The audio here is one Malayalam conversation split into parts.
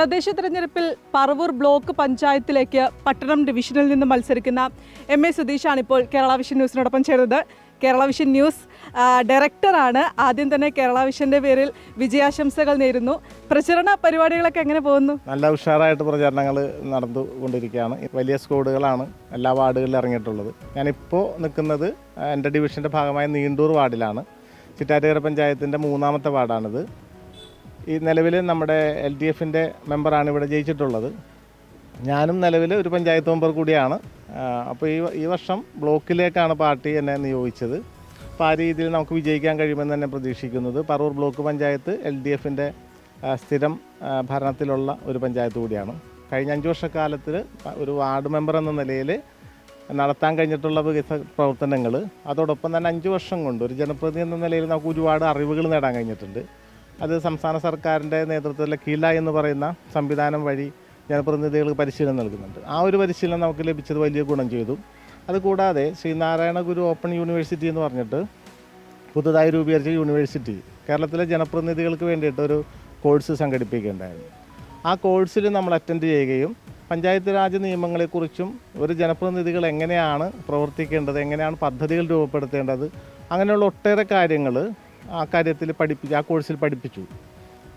തദ്ദേശ തെരഞ്ഞെടുപ്പിൽ പറവൂർ ബ്ലോക്ക് പഞ്ചായത്തിലേക്ക് പട്ടണം ഡിവിഷനിൽ നിന്ന് മത്സരിക്കുന്ന എം എ സുധീഷാണ് ഇപ്പോൾ കേരള വിഷൻ ന്യൂസിനോടൊപ്പം ചേർന്നത് കേരള വിഷൻ ന്യൂസ് ഡയറക്ടറാണ്. ആദ്യം തന്നെ കേരള വിഷന്റെ പേരിൽ വിജയാശംസകൾ നേരുന്നു. പ്രചരണ പരിപാടികളൊക്കെ എങ്ങനെ പോകുന്നു? നല്ല ഉഷാറായിട്ട് പ്രചരണങ്ങൾ നടന്നുകൊണ്ടിരിക്കുകയാണ് വലിയ സ്കോഡുകളാണ് എല്ലാ വാർഡുകളിലും ഇറങ്ങിയിട്ടുള്ളത്. ഞാനിപ്പോൾ നിൽക്കുന്നത് എന്റെ ഡിവിഷന്റെ ഭാഗമായ നീണ്ടൂർ വാർഡിലാണ്. ചിറ്റാറ്റുകര പഞ്ചായത്തിന്റെ മൂന്നാമത്തെ വാർഡാണിത്. ഈ നിലവിൽ നമ്മുടെ എൽ ഡി എഫിന്റെ മെമ്പറാണ് ഇവിടെ ജയിച്ചിട്ടുള്ളത്. ഞാനും നിലവിൽ ഒരു പഞ്ചായത്ത് മെമ്പർ കൂടിയാണ്. അപ്പോൾ ഈ ഈ വർഷം ബ്ലോക്കിലേക്കാണ് പാർട്ടി എന്നെ നിയോഗിച്ചത്. അപ്പോൾ ആ രീതിയിൽ നമുക്ക് വിജയിക്കാൻ കഴിയുമെന്ന് തന്നെ പ്രതീക്ഷിക്കുന്നത്. Paravur block panchayat L D എഫിന്റെ സ്ഥിരം ഭരണത്തിലുള്ള ഒരു പഞ്ചായത്ത് കൂടിയാണ്. കഴിഞ്ഞ അഞ്ച് വർഷക്കാലത്തിൽ ഒരു വാർഡ് മെമ്പർ എന്ന നിലയിൽ നടത്താൻ കഴിഞ്ഞിട്ടുള്ള വികസന പ്രവർത്തനങ്ങൾ അതോടൊപ്പം തന്നെ അഞ്ച് വർഷം കൊണ്ട് ഒരു ജനപ്രതിനിധി എന്ന നിലയിൽ നമുക്ക് ഒരുപാട് അറിവുകൾ നേടാൻ കഴിഞ്ഞിട്ടുണ്ട്. അത് സംസ്ഥാന സർക്കാരിന്റെ നേതൃത്വത്തിലെ കീല എന്ന് പറയുന്ന സംവിധാനം വഴി ജനപ്രതിനിധികൾക്ക് പരിശീലനം നൽകുന്നുണ്ട്. ആ ഒരു പരിശീലനം നമുക്ക് ലഭിച്ചത് വലിയ ഗുണം ചെയ്തു. അതുകൂടാതെ ശ്രീനാരായണ ഗുരു ഓപ്പൺ യൂണിവേഴ്സിറ്റി എന്ന് പറഞ്ഞിട്ട് പുതുതായി രൂപീകരിച്ച യൂണിവേഴ്സിറ്റി കേരളത്തിലെ ജനപ്രതിനിധികൾക്ക് വേണ്ടിയിട്ട് ഒരു കോഴ്സ് സംഘടിപ്പിക്കുകയുണ്ടായിരുന്നു ആ കോഴ്സിൽ നമ്മൾ അറ്റൻഡ് ചെയ്യുകയും പഞ്ചായത്ത് രാജ് നിയമങ്ങളെക്കുറിച്ചും ഒരു ജനപ്രതിനിധികൾ എങ്ങനെയാണ് പ്രവർത്തിക്കേണ്ടത് എങ്ങനെയാണ് പദ്ധതികൾ രൂപപ്പെടുത്തേണ്ടത് അങ്ങനെയുള്ള ഒട്ടേറെ കാര്യങ്ങൾ ആ കാര്യത്തിൽ പഠിപ്പിച്ചു ആ കോഴ്സിൽ പഠിപ്പിച്ചു.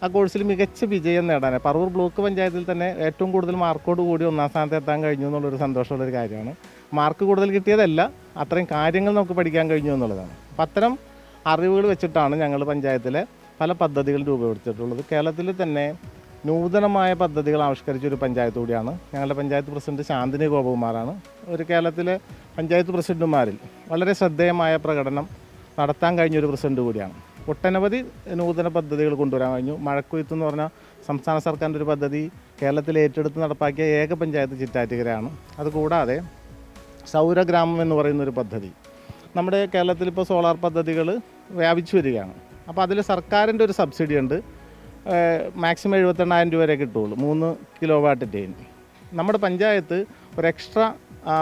ആ കോഴ്സിൽ മികച്ച വിജയം നേടാൻ പറവൂർ ബ്ലോക്ക് പഞ്ചായത്തിൽ തന്നെ ഏറ്റവും കൂടുതൽ മാർക്കോട് കൂടി ഒന്നാം സ്ഥാനത്ത് എത്താൻ കഴിഞ്ഞു എന്നുള്ളൊരു സന്തോഷമുള്ളൊരു കാര്യമാണ്. മാർക്ക് കൂടുതൽ കിട്ടിയതല്ല അത്രയും കാര്യങ്ങൾ നമുക്ക് പഠിക്കാൻ കഴിഞ്ഞു എന്നുള്ളതാണ്. അപ്പം അത്തരം അറിവുകൾ വെച്ചിട്ടാണ് ഞങ്ങൾ പഞ്ചായത്തിലെ പല പദ്ധതികൾ രൂപപ്പെടുത്തിയിട്ടുള്ളത്. കേരളത്തിൽ തന്നെ നൂതനമായ പദ്ധതികൾ ആവിഷ്കരിച്ച ഒരു പഞ്ചായത്ത് കൂടിയാണ്. ഞങ്ങളുടെ പഞ്ചായത്ത് പ്രസിഡന്റ് ശാന്തിനി ഗോപകുമാറാണ്. ഒരു കേരളത്തിലെ പഞ്ചായത്ത് പ്രസിഡന്റുമാരിൽ വളരെ ശ്രദ്ധേയമായ പ്രകടനം നടത്താൻ കഴിഞ്ഞ ഒരു പ്രസിഡന്റ് കൂടിയാണ്. ഒട്ടനവധി നൂതന പദ്ധതികൾ കൊണ്ടുവരാൻ കഴിഞ്ഞു. മഴക്കുയത്ത് എന്ന് പറഞ്ഞാൽ സംസ്ഥാന സർക്കാരിന്റെ ഒരു പദ്ധതി കേരളത്തിൽ ഏറ്റെടുത്ത് നടപ്പാക്കിയ ഏക പഞ്ചായത്ത് ചിറ്റാറ്റുകരയാണ്. അതുകൂടാതെ സൗരഗ്രാമം എന്ന് പറയുന്നൊരു പദ്ധതി. നമ്മുടെ കേരളത്തിൽ ഇപ്പോൾ സോളാർ പദ്ധതികൾ വ്യാപിച്ചു വരികയാണ്. അപ്പോൾ അതിൽ സർക്കാരിന്റെ ഒരു സബ്സിഡി ഉണ്ട്. മാക്സിമം എഴുപത്തെണ്ണായിരം രൂപ വരെ കിട്ടുള്ളൂ മൂന്ന് കിലോ വാട്ടിന്റെയും നമ്മുടെ പഞ്ചായത്ത് ഒരു എക്സ്ട്രാ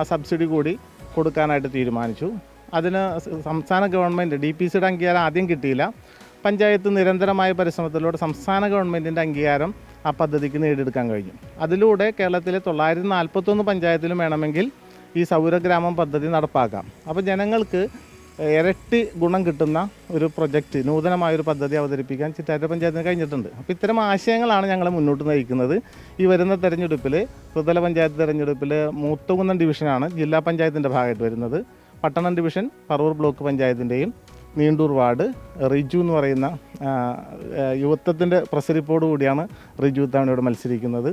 സബ്സിഡി കൂടി കൊടുക്കാനായിട്ട് തീരുമാനിച്ചു. അതിന് സംസ്ഥാന ഗവൺമെന്റ് ഡി പി സിയുടെ അംഗീകാരം ആദ്യം കിട്ടിയില്ല. പഞ്ചായത്ത് നിരന്തരമായ പരിശ്രമത്തിലൂടെ സംസ്ഥാന ഗവൺമെന്റിന്റെ അംഗീകാരം ആ പദ്ധതിക്ക് നേടിയെടുക്കാൻ കഴിഞ്ഞു. അതിലൂടെ കേരളത്തിലെ തൊള്ളായിരത്തി നാൽപ്പത്തൊന്ന് പഞ്ചായത്തിലും വേണമെങ്കിൽ ഈ സൗരഗ്രാമം പദ്ധതി നടപ്പാക്കാം. അപ്പോൾ ജനങ്ങൾക്ക് ഇരട്ടി ഗുണം കിട്ടുന്ന ഒരു പ്രൊജക്റ്റ് നൂതനമായൊരു പദ്ധതി അവതരിപ്പിക്കാൻ ചിറ്റാറ്റ പഞ്ചായത്തിന് കഴിഞ്ഞിട്ടുണ്ട്. അപ്പോൾ ഇത്തരം ആശയങ്ങളാണ് ഞങ്ങളെ മുന്നോട്ട് നയിക്കുന്നത്. ഈ വരുന്ന തെരഞ്ഞെടുപ്പിൽ ത്രിതല പഞ്ചായത്ത് തെരഞ്ഞെടുപ്പിൽ മൂത്തകുന്നം ഡിവിഷനാണ് ജില്ലാ പഞ്ചായത്തിന്റെ ഭാഗമായിട്ട് വരുന്നത്. പട്ടണം ഡിവിഷൻ പറവൂർ ബ്ലോക്ക് പഞ്ചായത്തിന്റെയും നീണ്ടൂർ വാർഡ് റിജു എന്ന് പറയുന്ന യുവത്വത്തിന്റെ പ്രസരിപ്പോടു കൂടിയാണ് റിജു തവണയോട് മത്സരിക്കുന്നത്.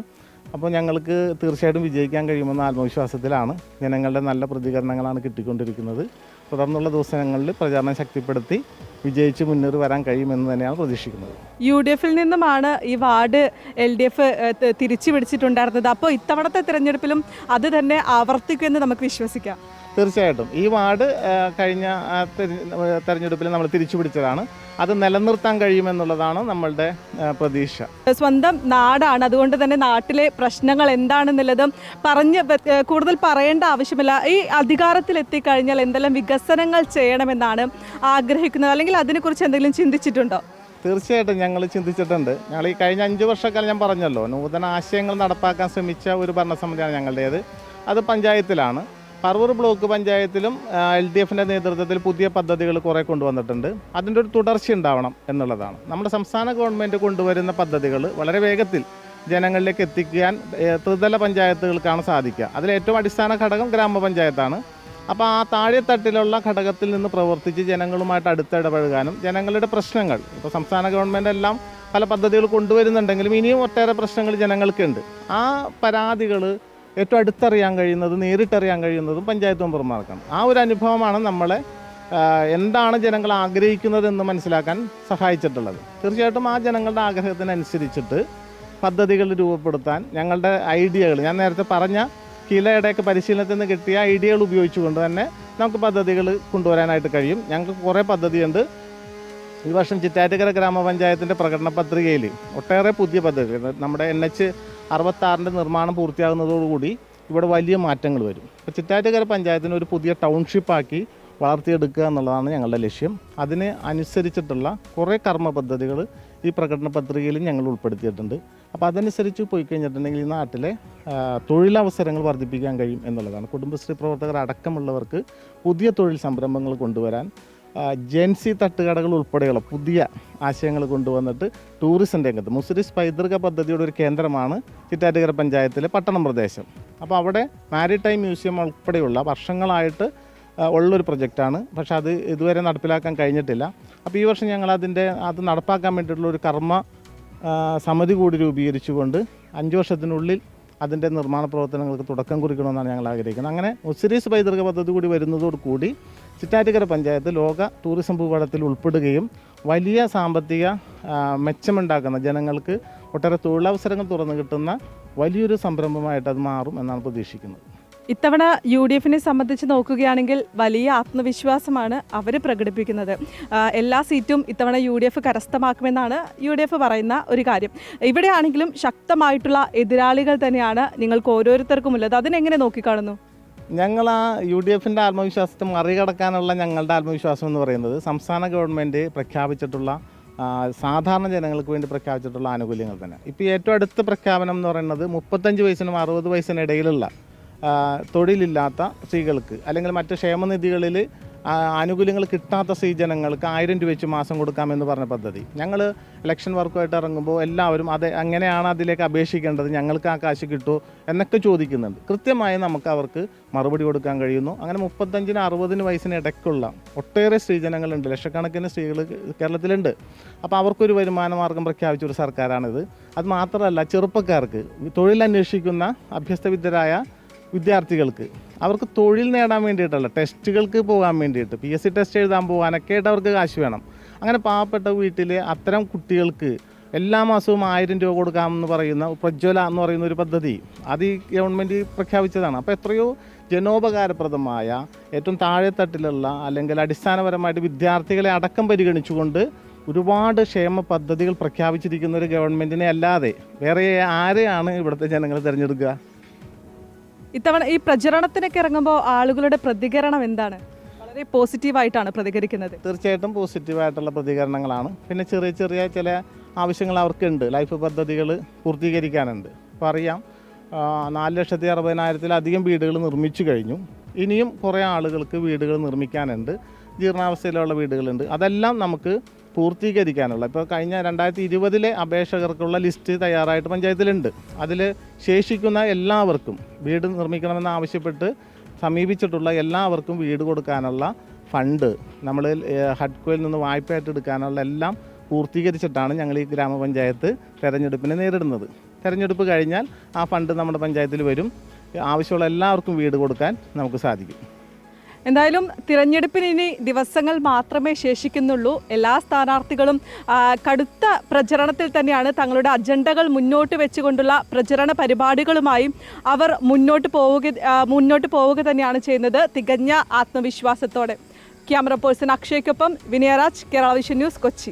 അപ്പോൾ ഞങ്ങൾക്ക് തീർച്ചയായിട്ടും വിജയിക്കാൻ കഴിയുമെന്ന ആത്മവിശ്വാസത്തിലാണ് ജനങ്ങളുടെ നല്ല പ്രതികരണങ്ങളാണ് കിട്ടിക്കൊണ്ടിരിക്കുന്നത്. തുടർന്നുള്ള ദിവസങ്ങളിൽ പ്രചാരണം ശക്തിപ്പെടുത്തി വിജയിച്ച് മുന്നേറി വരാൻ കഴിയുമെന്ന് തന്നെയാണ് പ്രതീക്ഷിക്കുന്നത്. യു ഡി എഫിൽ നിന്നുമാണ് ഈ വാർഡ് എൽ ഡി എഫ് തിരിച്ചു പിടിച്ചിട്ടുണ്ടായിരുന്നത് അപ്പോൾ ഇത്തവണത്തെ തിരഞ്ഞെടുപ്പിലും അത് തന്നെ ആവർത്തിക്കുമെന്ന് നമുക്ക് വിശ്വസിക്കാം. തീർച്ചയായിട്ടും. ഈ വാർഡ് കഴിഞ്ഞ തെരഞ്ഞെടുപ്പിൽ നമ്മൾ തിരിച്ചു പിടിച്ചതാണ്. അത് നിലനിർത്താൻ കഴിയുമെന്നുള്ളതാണ് നമ്മളുടെ പ്രതീക്ഷ. സ്വന്തം നാടാണ്. അതുകൊണ്ട് തന്നെ നാട്ടിലെ പ്രശ്നങ്ങൾ എന്താണെന്നുള്ളത് പറഞ്ഞ് കൂടുതൽ പറയേണ്ട ആവശ്യമില്ല. ഈ അധികാരത്തിൽ എത്തിക്കഴിഞ്ഞാൽ എന്തെല്ലാം വികസനങ്ങൾ ചെയ്യണമെന്നാണ് ആഗ്രഹിക്കുന്നത്. അല്ലെങ്കിൽ അതിനെക്കുറിച്ച് എന്തെങ്കിലും ചിന്തിച്ചിട്ടുണ്ടോ? തീർച്ചയായിട്ടും ഞങ്ങൾ ചിന്തിച്ചിട്ടുണ്ട്. ഞങ്ങൾ ഈ കഴിഞ്ഞ അഞ്ച് വർഷക്കാലം ഞാൻ പറഞ്ഞല്ലോ നൂതന ആശയങ്ങൾ നടപ്പാക്കാൻ ശ്രമിച്ച ഒരു ഭരണസമിതിയാണ് ഞങ്ങളുടേത്. അത് പഞ്ചായത്തിലാണ്. പറവൂർ ബ്ലോക്ക് പഞ്ചായത്തിലും എൽ ഡി എഫിന്റെ നേതൃത്വത്തിൽ പുതിയ പദ്ധതികൾ കുറേ കൊണ്ടുവന്നിട്ടുണ്ട്. അതിന്റെ ഒരു തുടർച്ച ഉണ്ടാവണം എന്നുള്ളതാണ്. നമ്മുടെ സംസ്ഥാന ഗവൺമെന്റ് കൊണ്ടുവരുന്ന പദ്ധതികൾ വളരെ വേഗത്തിൽ ജനങ്ങളിലേക്ക് എത്തിക്കാൻ ത്രിതല പഞ്ചായത്തുകൾക്കാണ് സാധിക്കുക. അതിൽ ഏറ്റവും അടിസ്ഥാന ഘടകം ഗ്രാമപഞ്ചായത്താണ്. അപ്പോൾ ആ താഴെത്തട്ടിലുള്ള ഘടകത്തിൽ നിന്ന് പ്രവർത്തിച്ച് ജനങ്ങളുമായിട്ട് അടുത്തിടപഴകാനും ജനങ്ങളുടെ പ്രശ്നങ്ങൾ ഇപ്പോൾ സംസ്ഥാന ഗവൺമെന്റ് എല്ലാം പല പദ്ധതികൾ കൊണ്ടുവരുന്നുണ്ടെങ്കിലും ഇനിയും ഒട്ടേറെ പ്രശ്നങ്ങൾ ജനങ്ങൾക്കുണ്ട്. ആ പരാതികൾ ഏറ്റവും അടുത്തറിയാൻ കഴിയുന്നത് നേരിട്ടറിയാൻ കഴിയുന്നതും പഞ്ചായത്ത് മെമ്പർമാർക്കാണ്. ആ ഒരു അനുഭവമാണ് നമ്മളെ എന്താണ് ജനങ്ങൾ ആഗ്രഹിക്കുന്നതെന്ന് മനസ്സിലാക്കാൻ സഹായിച്ചിട്ടുള്ളത്. തീർച്ചയായിട്ടും ആ ജനങ്ങളുടെ ആഗ്രഹത്തിനനുസരിച്ചിട്ട് പദ്ധതികൾ രൂപപ്പെടുത്താൻ ഞങ്ങളുടെ ഐഡിയകൾ ഞാൻ നേരത്തെ പറഞ്ഞ കിലയുടെയൊക്കെ പരിശീലനത്തിൽ നിന്ന് കിട്ടിയ ഐഡിയകൾ ഉപയോഗിച്ചുകൊണ്ട് തന്നെ നമുക്ക് പദ്ധതികൾ കൊണ്ടുവരാനായിട്ട് കഴിയും. ഞങ്ങൾക്ക് കുറേ പദ്ധതിയുണ്ട്. ഈ വർഷം ചിറ്റാറ്റുകര ഗ്രാമപഞ്ചായത്തിന്റെ പ്രകടന പത്രികയിൽ ഒട്ടേറെ പുതിയ പദ്ധതികൾ നമ്മുടെ എൻ എച്ച് അറുപത്താറിന്റെ നിർമ്മാണം പൂർത്തിയാകുന്നതോടുകൂടി ഇവിടെ വലിയ മാറ്റങ്ങൾ വരും. ഇപ്പോൾ ചിറ്റാറ്റുകര പഞ്ചായത്തിനെ ഒരു പുതിയ ടൗൺഷിപ്പാക്കി വളർത്തിയെടുക്കുക എന്നുള്ളതാണ് ഞങ്ങളുടെ ലക്ഷ്യം. അതിന് അനുസരിച്ചിട്ടുള്ള കുറേ കർമ്മ പദ്ധതികൾ ഈ പ്രകടന പത്രികയിൽ ഞങ്ങൾ ഉൾപ്പെടുത്തിയിട്ടുണ്ട്. അപ്പോൾ അതനുസരിച്ച് പോയി കഴിഞ്ഞിട്ടുണ്ടെങ്കിൽ ഈ നാട്ടിലെ തൊഴിലവസരങ്ങൾ വർദ്ധിപ്പിക്കാൻ കഴിയും എന്നുള്ളതാണ്. കുടുംബശ്രീ പ്രവർത്തകർ അടക്കമുള്ളവർക്ക് പുതിയ തൊഴിൽ സംരംഭങ്ങൾ കൊണ്ടുവരാൻ ജെൻസി തട്ടുകടകൾ ഉൾപ്പെടെയുള്ള പുതിയ ആശയങ്ങൾ കൊണ്ടുവന്നിട്ട് ടൂറിസം രംഗത്ത് മുസ്ലിസ് പൈതൃക പദ്ധതിയുടെ ഒരു കേന്ദ്രമാണ് ചിറ്റാറ്റുകര പഞ്ചായത്തിലെ പട്ടണം പ്രദേശം. അപ്പോൾ അവിടെ മാരിടൈം മ്യൂസിയം ഉൾപ്പെടെയുള്ള വർഷങ്ങളായിട്ട് ഉള്ളൊരു പ്രൊജക്റ്റാണ് പക്ഷെ അത് ഇതുവരെ നടപ്പിലാക്കാൻ കഴിഞ്ഞിട്ടില്ല. അപ്പോൾ ഈ വർഷം ഞങ്ങൾ അതിന്റെ അത് നടപ്പാക്കാൻ വേണ്ടിയിട്ടുള്ള ഒരു കർമ്മ സമിതി കൂടി രൂപീകരിച്ചുകൊണ്ട് അഞ്ച് വർഷത്തിനുള്ളിൽ അതിന്റെ നിർമ്മാണ പ്രവർത്തനങ്ങൾക്ക് തുടക്കം കുറിക്കണമെന്നാണ് ഞങ്ങൾ ആഗ്രഹിക്കുന്നത്. അങ്ങനെ ഒസിരീസ് പൈതൃക പദ്ധതി കൂടി വരുന്നതോടുകൂടി ചിറ്റാറ്റുകര പഞ്ചായത്ത് ലോക ടൂറിസം ഭൂപടത്തിൽ ഉൾപ്പെടുകയും വലിയ സാമ്പത്തിക മെച്ചമുണ്ടാക്കുന്ന ജനങ്ങൾക്ക് ഒട്ടേറെ തൊഴിലവസരങ്ങൾ തുറന്നു കിട്ടുന്ന വലിയൊരു സംരംഭമായിട്ട് അത് മാറും എന്നാണ് പ്രതീക്ഷിക്കുന്നത്. ഇത്തവണ യു ഡി എഫിനെ സംബന്ധിച്ച് നോക്കുകയാണെങ്കിൽ വലിയ ആത്മവിശ്വാസമാണ് അവർ പ്രകടിപ്പിക്കുന്നത്. എല്ലാ സീറ്റും ഇത്തവണ യു ഡി എഫ് കരസ്ഥമാക്കുമെന്നാണ് യു ഡി എഫ് പറയുന്ന ഒരു കാര്യം. ഇവിടെയാണെങ്കിലും ശക്തമായിട്ടുള്ള എതിരാളികൾ തന്നെയാണ് നിങ്ങൾക്ക് ഓരോരുത്തർക്കും ഉള്ളത്. അതിനെങ്ങനെ നോക്കിക്കാണുന്നു? ഞങ്ങൾ ആ യു ഡി എഫിന്റെ ആത്മവിശ്വാസത്തെ മറികടക്കാനുള്ള ഞങ്ങളുടെ ആത്മവിശ്വാസം എന്ന് പറയുന്നത് സംസ്ഥാന ഗവൺമെന്റ് പ്രഖ്യാപിച്ചിട്ടുള്ള സാധാരണ ജനങ്ങൾക്ക് വേണ്ടി പ്രഖ്യാപിച്ചിട്ടുള്ള ആനുകൂല്യങ്ങൾ തന്നെ. ഇപ്പോൾ ഏറ്റവും അടുത്ത പ്രഖ്യാപനം എന്ന് പറയുന്നത് മുപ്പത്തഞ്ച് വയസ്സിനും അറുപത് വയസ്സിനും ഇടയിലുള്ള ആ, തൊഴിലില്ലാത്ത സ്ത്രീകൾക്ക് അല്ലെങ്കിൽ മറ്റ് ക്ഷേമനിധികളിൽ ആനുകൂല്യങ്ങൾ കിട്ടാത്ത സ്ത്രീ ജനങ്ങൾക്ക് ആയിരം രൂപ വെച്ച് മാസം കൊടുക്കാമെന്ന് പറഞ്ഞ പദ്ധതി. ഞങ്ങൾ ഇലക്ഷൻ വർക്കുമായിട്ട് ഇറങ്ങുമ്പോൾ എല്ലാവരും അത് എങ്ങനെയാണ് അതിലേക്ക് അപേക്ഷിക്കേണ്ടത്. ഞങ്ങൾക്ക് ആ കാശ് കിട്ടുമോ എന്നൊക്കെ ചോദിക്കുന്നുണ്ട്. കൃത്യമായി നമുക്ക് അവർക്ക് മറുപടി കൊടുക്കാൻ കഴിയുന്നു. അങ്ങനെ മുപ്പത്തഞ്ചിന് അറുപതിന് വയസ്സിന് ഇടയ്ക്കുള്ള ഒട്ടേറെ സ്ത്രീജനങ്ങളുണ്ട്. ലക്ഷക്കണക്കിന് സ്ത്രീകൾ കേരളത്തിലുണ്ട്. അപ്പോൾ അവർക്കൊരു വരുമാന മാർഗം പ്രഖ്യാപിച്ച ഒരു സർക്കാരാണിത്. അത് മാത്രമല്ല ചെറുപ്പക്കാർക്ക് തൊഴിലന്വേഷിക്കുന്ന അഭ്യസ്തവിദ്യരായ വിദ്യാർത്ഥികൾക്ക്. അവർക്ക് തൊഴിൽ നേടാൻ വേണ്ടിയിട്ടല്ല ടെസ്റ്റുകൾക്ക് പോകാൻ വേണ്ടിയിട്ട് പി എസ് സി ടെസ്റ്റ് എഴുതാൻ പോകാനൊക്കെ ആയിട്ട് അവർക്ക് കാശ് വേണം. അങ്ങനെ പാവപ്പെട്ട വീട്ടിൽ അത്തരം കുട്ടികൾക്ക് എല്ലാ മാസവും ആയിരം രൂപ കൊടുക്കാമെന്ന് പറയുന്ന പ്രജ്വല എന്ന് പറയുന്ന ഒരു പദ്ധതി അത് ഈ ഗവൺമെന്റ് പ്രഖ്യാപിച്ചതാണ്. അപ്പോൾ എത്രയോ ജനോപകാരപ്രദമായ ഏറ്റവും താഴെത്തട്ടിലുള്ള അല്ലെങ്കിൽ അടിസ്ഥാനപരമായിട്ട് വിദ്യാർത്ഥികളെ അടക്കം പരിഗണിച്ചുകൊണ്ട് ഒരുപാട് ക്ഷേമ പദ്ധതികൾ പ്രഖ്യാപിച്ചിരിക്കുന്ന ഒരു ഗവൺമെന്റിനെ അല്ലാതെ വേറെ ആരെയാണ് ഇവിടുത്തെ ജനങ്ങൾ തിരഞ്ഞെടുക്കുക? ഇത്തവണ ഈ പ്രചരണത്തിനൊക്കെ ഇറങ്ങുമ്പോൾ ആളുകളുടെ പ്രതികരണം എന്താണ്? വളരെ പോസിറ്റീവായിട്ടാണ് പ്രതികരിക്കുന്നത്. തീർച്ചയായിട്ടും പോസിറ്റീവായിട്ടുള്ള പ്രതികരണങ്ങളാണ്. പിന്നെ ചെറിയ ചെറിയ ചില ആവശ്യങ്ങൾ അവർക്കുണ്ട്. ലൈഫ് പദ്ധതികൾ പൂർത്തീകരിക്കാനുണ്ട്. അപ്പോൾ അറിയാം നാല് ലക്ഷത്തി അറുപതിനായിരത്തിലധികം വീടുകൾ നിർമ്മിച്ചു കഴിഞ്ഞു. ഇനിയും കുറേ ആളുകൾക്ക് വീടുകൾ നിർമ്മിക്കാനുണ്ട്. ജീർണാവസ്ഥയിലുള്ള വീടുകളുണ്ട്. അതെല്ലാം നമുക്ക് പൂർത്തീകരിക്കാനുള്ള. ഇപ്പോൾ കഴിഞ്ഞ രണ്ടായിരത്തി ഇരുപതിലെ അപേക്ഷകർക്കുള്ള ലിസ്റ്റ് തയ്യാറായിട്ട് പഞ്ചായത്തിലുണ്ട്. അതിൽ ശേഷിക്കുന്ന എല്ലാവർക്കും വീട് നിർമ്മിക്കണമെന്ന് ആവശ്യപ്പെട്ട് സമീപിച്ചിട്ടുള്ള എല്ലാവർക്കും വീട് കൊടുക്കാനുള്ള ഫണ്ട് നമ്മൾ ഹഡ്കോയിൽ നിന്ന് വായ്പ ഏറ്റെടുക്കാനുള്ള എല്ലാം പൂർത്തീകരിച്ചിട്ടാണ് ഞങ്ങൾ ഈ ഗ്രാമപഞ്ചായത്ത് തെരഞ്ഞെടുപ്പിനെ നേരിടുന്നത്. തെരഞ്ഞെടുപ്പ് കഴിഞ്ഞാൽ ആ ഫണ്ട് നമ്മുടെ പഞ്ചായത്തിൽ വരും. ആവശ്യമുള്ള എല്ലാവർക്കും വീട് കൊടുക്കാൻ നമുക്ക് സാധിക്കും. എന്തായാലും തിരഞ്ഞെടുപ്പിന് ഇനി ദിവസങ്ങൾ മാത്രമേ ശേഷിക്കുന്നുള്ളൂ. എല്ലാ സ്ഥാനാർത്ഥികളും കടുത്ത പ്രചരണത്തിൽ തന്നെയാണ് തങ്ങളുടെ അജണ്ടകൾ മുന്നോട്ട് വെച്ചുകൊണ്ടുള്ള പ്രചരണ പരിപാടികളുമായി അവർ മുന്നോട്ട് പോവുക മുന്നോട്ട് പോവുക തന്നെയാണ് ചെയ്യുന്നത്. തികഞ്ഞ ആത്മവിശ്വാസത്തോടെ. ക്യാമറ പേഴ്സൺ അക്ഷയ്ക്കൊപ്പം വിനയരാജ് കേരള വിഷൻ ന്യൂസ് കൊച്ചി.